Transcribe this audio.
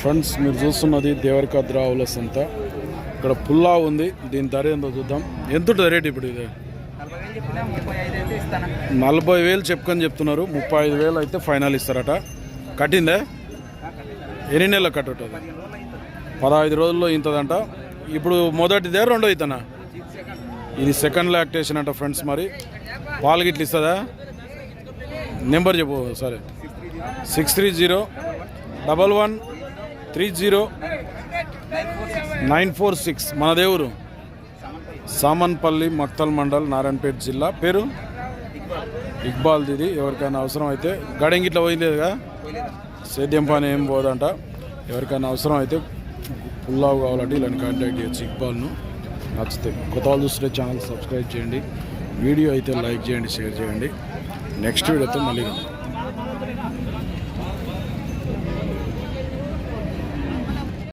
Friends మీరు చూస్తున్నది దేవరికాద్ర ఆవుల సంత. ఇక్కడ పుల్లా ఉంది. దీని ధర ఏందో చూద్దాం. ఎంత రేట్ ఇప్పుడు ఇది? నలభై వేలు చెప్పుకొని చెప్తున్నారు. ముప్పై ఐదు వేలు అయితే ఫైనల్ ఇస్తారట. కట్టిందే? ఎన్ని నెలలు కట్టుంటుంది? అవుతుంది పదహైదు రోజుల్లో ఇంతదంట. ఇప్పుడు మొదటిదే రెండో ఇతనా? ఇది సెకండ్ లాక్టేషన్ అంట ఫ్రెండ్స్ మరి. పాలు గిట్ల ఇస్తుందా? నెంబర్ చెప్పు సరే six three zero. Double one three zero nine four six మన దేవురు సామన్పల్లి మక్తల్ మండల్ నారాయణపేట జిల్లా. పేరు? ఇక్బాల్ దీది. ఎవరికైనా అవసరం అయితే గడంగిట్లా ఇట్లా సేద్యం పని ఏం పోదంట. ఎవరికైనా అవసరం అయితే పుల్లావు కావాలంటే ఇలాంటి కాంటాక్ట్ చేయొచ్చు ఇక్బాల్ను. నచ్చితే కొత్త వాళ్ళు చూస్తుంటే ఛానల్ సబ్స్క్రైబ్ చేయండి. వీడియో అయితే లైక్ చేయండి షేర్ చేయండి. నెక్స్ట్ వీడియోతో మళ్ళీ